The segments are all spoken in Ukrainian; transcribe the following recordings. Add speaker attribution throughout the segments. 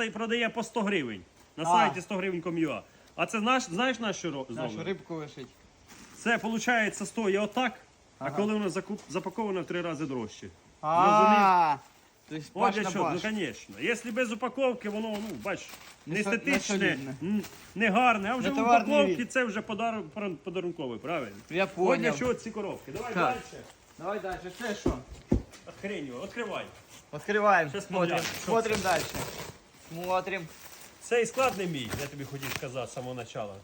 Speaker 1: стає- продає по 100 гривень. На
Speaker 2: А.
Speaker 1: сайті 100 гривень ком'юа. А це наш, знаєш на що ро-
Speaker 2: Нашу
Speaker 1: зроблено?
Speaker 2: рибку лишить.
Speaker 1: Це виходить стоїть отак, а
Speaker 2: Ага.
Speaker 1: коли воно закуп- запаковано в три рази дорожче.
Speaker 2: А, то есть
Speaker 1: От
Speaker 2: баш
Speaker 1: для
Speaker 2: на
Speaker 1: чого,
Speaker 2: баш.
Speaker 1: ну звісно. Якщо без упаковки, воно, ну, бач, не
Speaker 2: Не со- не
Speaker 1: естетичне,
Speaker 2: солідне.
Speaker 1: не гарне, а вже
Speaker 2: Не
Speaker 1: в
Speaker 2: товарний
Speaker 1: упаковці це вже подар... пар- подарункове, правильно?
Speaker 2: Я
Speaker 1: От для
Speaker 2: понял.
Speaker 1: чого ці коробки. Давай
Speaker 2: Так.
Speaker 1: далі.
Speaker 2: Давай дальше. Це що?
Speaker 1: Охренюй, відкривай.
Speaker 2: Открываем,
Speaker 1: Щас
Speaker 2: смотрим.
Speaker 1: що
Speaker 2: Смотрим дальше. Смотрим.
Speaker 1: Цей склад не мій, я тобі хотів сказати з самого початку.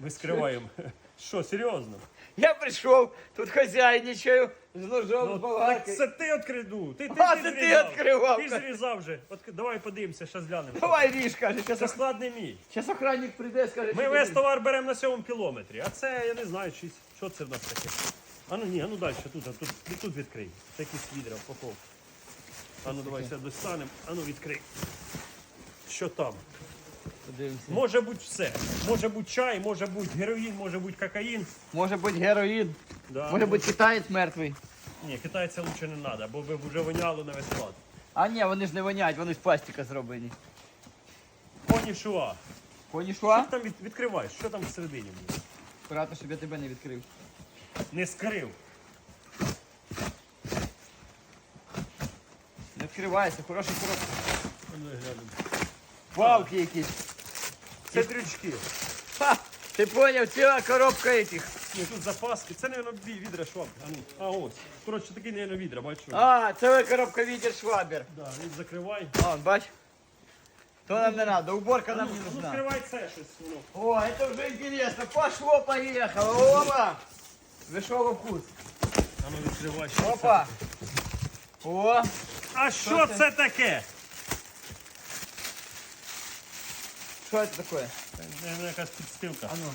Speaker 1: Ми скриваємо. Що, серйозно?
Speaker 2: Я прийшов, тут хазяйничаю, з ножом,
Speaker 1: Ну,
Speaker 2: з болгаркою.
Speaker 1: це ти відкрив. Ти, ти,
Speaker 2: А,
Speaker 1: ти
Speaker 2: це ти
Speaker 1: зрізав.
Speaker 2: відкривав.
Speaker 1: Ти зрізав вже. От, давай подивимося, що глянемо.
Speaker 2: Давай ріж, каже,
Speaker 1: Це
Speaker 2: зараз
Speaker 1: склад не мій.
Speaker 2: охранник прийде, скаже,
Speaker 1: Ми
Speaker 2: що
Speaker 1: весь
Speaker 2: ти-
Speaker 1: товар беремо на сьомому кілометрі, а це я не знаю, чи, що це в нас таке. А ну ні, а ну далі, тут, а тут, тут відкрий. Це якісь відра, упаковка. А ну давай сюди достанемо, а ну відкрий. Що там?
Speaker 2: Подивимося.
Speaker 1: Може бути все. Може бути чай, може бути героїн, може бути кокаїн.
Speaker 2: Може бути героїн,
Speaker 1: Да.
Speaker 2: може бути китаєць мертвий.
Speaker 1: Ні, китайця лучше не треба, бо ви вже воняло на весь склад.
Speaker 2: А ні, вони ж не воняють, вони з пластика зроблені.
Speaker 1: Коні шуа.
Speaker 2: Коні
Speaker 1: Що ти там від, відкриваєш? Що там всередині? буде?
Speaker 2: Аккуратно, щоб я тебе не відкрив.
Speaker 1: Не скрив.
Speaker 2: Не відкривайся, хороша коробка.
Speaker 1: А ну, глянемо.
Speaker 2: Палки якісь.
Speaker 1: Це дрючки.
Speaker 2: Ха! Ти поняв, ціла коробка этих.
Speaker 1: Ні, тут запаски. Це, мабуть, відра шваб. А, ну. а ось. Коротше, такі, мабуть, відра, бачу.
Speaker 2: А, ціла коробка відер швабер.
Speaker 1: Да, він закривай.
Speaker 2: А, он, бач. То нам не надо, уборка
Speaker 1: А
Speaker 2: нам
Speaker 1: ну,
Speaker 2: не
Speaker 1: ну,
Speaker 2: нужна.
Speaker 1: відкривай це щось. Воно.
Speaker 2: О, это уже интересно. Пошло, поехало. Опа! Вышел во вкус.
Speaker 1: А ну відкривай. що це
Speaker 2: Опа!
Speaker 1: таке.
Speaker 2: О!
Speaker 1: А що
Speaker 2: це?
Speaker 1: це таке?
Speaker 2: Что это такое?
Speaker 1: Це якась підстилка.
Speaker 2: А ну.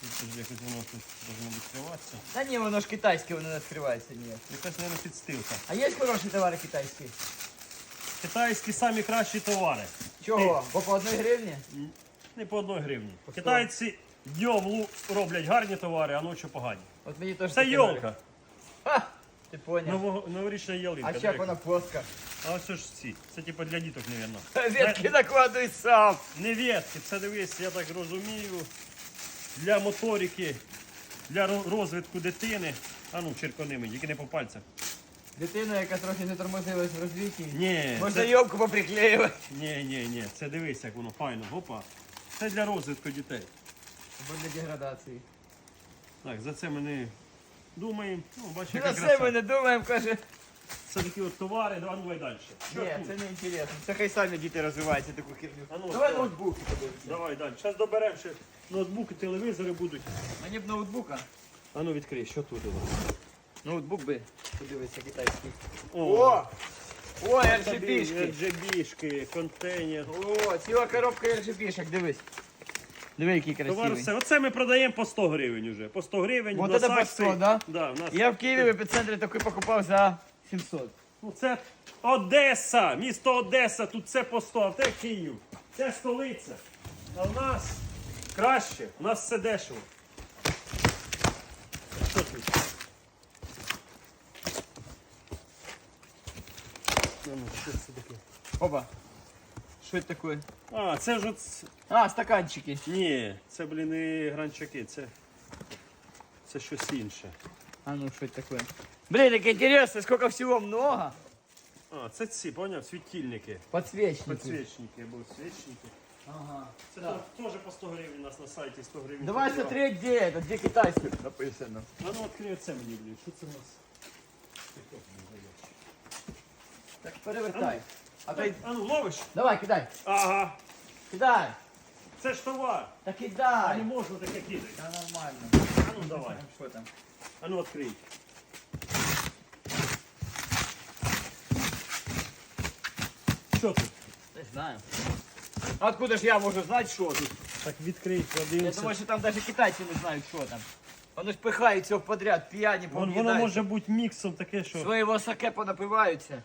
Speaker 1: Тут якось воно тут должно відкриватися.
Speaker 2: Да не, воно ж китайське, воно не відкривається ніяк.
Speaker 1: Якась, мабуть, підстилка.
Speaker 2: А є хороші товари китайські?
Speaker 1: Китайські самі кращі товари.
Speaker 2: Чого? Бо по одній гривні?
Speaker 1: Не по одній гривні. Китайці днем лу- роблять гарні товари, а ночі погані.
Speaker 2: От мені теж
Speaker 1: Це
Speaker 2: таке
Speaker 1: йолка.
Speaker 2: Ха! Ти поняв.
Speaker 1: Нового- Новорічна ялинка.
Speaker 2: А ще вона плоска.
Speaker 1: А ось ж ці. Це типу для діток, мабуть.
Speaker 2: Ветки накладуй сам.
Speaker 1: Не ветки, це дивись, я так розумію. Для моторики, для ро- розвитку дитини. А ну, черкони мені, тільки не по пальцях.
Speaker 2: Дитина, яка трохи не тормозилась в розвитті.
Speaker 1: Ні,
Speaker 2: Можна
Speaker 1: це...
Speaker 2: йобку поприклеювати.
Speaker 1: ні, ні, ні, це дивись, як воно файно. Опа. Це для розвитку дітей.
Speaker 2: Або для деградації.
Speaker 1: Так, за це ми не думаємо. Ну, бачиш,
Speaker 2: На
Speaker 1: яка
Speaker 2: це
Speaker 1: краса.
Speaker 2: не думаємо, каже.
Speaker 1: Це такі от товари, давай давай далі. Що
Speaker 2: Ні,
Speaker 1: тут?
Speaker 2: це не інтересно. Це хай самі діти розвиваються таку херню.
Speaker 1: А ну,
Speaker 2: Давай
Speaker 1: давай.
Speaker 2: ноутбуки подивимося.
Speaker 1: Давай далі. Зараз доберемо ще ноутбуки, телевізори будуть.
Speaker 2: Мені б ноутбука.
Speaker 1: А ну відкрий, що тут у нас?
Speaker 2: Ноутбук би. Подивися китайський.
Speaker 1: О,
Speaker 2: О! О,
Speaker 1: тобі
Speaker 2: RGB-шки.
Speaker 1: RGB-шки, контейнер.
Speaker 2: О, ціла коробка RGB-шок, дивись. Диви, який
Speaker 1: Товар
Speaker 2: красивий.
Speaker 1: все. Оце ми продаємо по 100 гривень вже. По 100 гривень.
Speaker 2: Вот это по 100, да?
Speaker 1: Да, у нас...
Speaker 2: Я в Києві в епіцентрі такий покупав за 700.
Speaker 1: Ну, це Одеса, місто Одеса, тут це по 100, а це Київ. Це столиця. А в нас краще, у нас все дешево. Що тут? Ну, ну, що це таке?
Speaker 2: Опа. Що це таке?
Speaker 1: А, це ж от...
Speaker 2: А, стаканчики.
Speaker 1: Ні, це, блін, не гранчаки, це... Це щось інше.
Speaker 2: А ну, що це таке? Блин, так интересно, сколько всего много.
Speaker 1: А, це ці, поняв, світильники.
Speaker 2: Подсвечники.
Speaker 1: Подсвечники або свічники.
Speaker 2: Ага.
Speaker 1: Це то- теж по 100 гривень у нас на сайті 100 гривень.
Speaker 2: Давай
Speaker 1: купила.
Speaker 2: смотреть, где это, где китайский написано.
Speaker 1: А ну відкрий це мені, блін. Що це у нас?
Speaker 2: Так, перевертай. А.
Speaker 1: А ну ловиш?
Speaker 2: Давай, кидай.
Speaker 1: Ага.
Speaker 2: Кидай.
Speaker 1: Це ж товар.
Speaker 2: Да
Speaker 1: А не
Speaker 2: кидай.
Speaker 1: можна таке кидати.
Speaker 2: Да нормально.
Speaker 1: А ну давай.
Speaker 2: Что там?
Speaker 1: А ну відкрий. Що тут?
Speaker 2: Не знаю. Откуда ж я можу знати, що тут?
Speaker 1: Так відкрий,
Speaker 2: Я
Speaker 1: подивимося.
Speaker 2: думаю, що там навіть китайці не знають, що там. Вони ж пихають все подряд, п'яні,
Speaker 1: Вон- Воно
Speaker 2: пов'їдають.
Speaker 1: може бути міксом таке, що.
Speaker 2: Своєго саке понапиваються.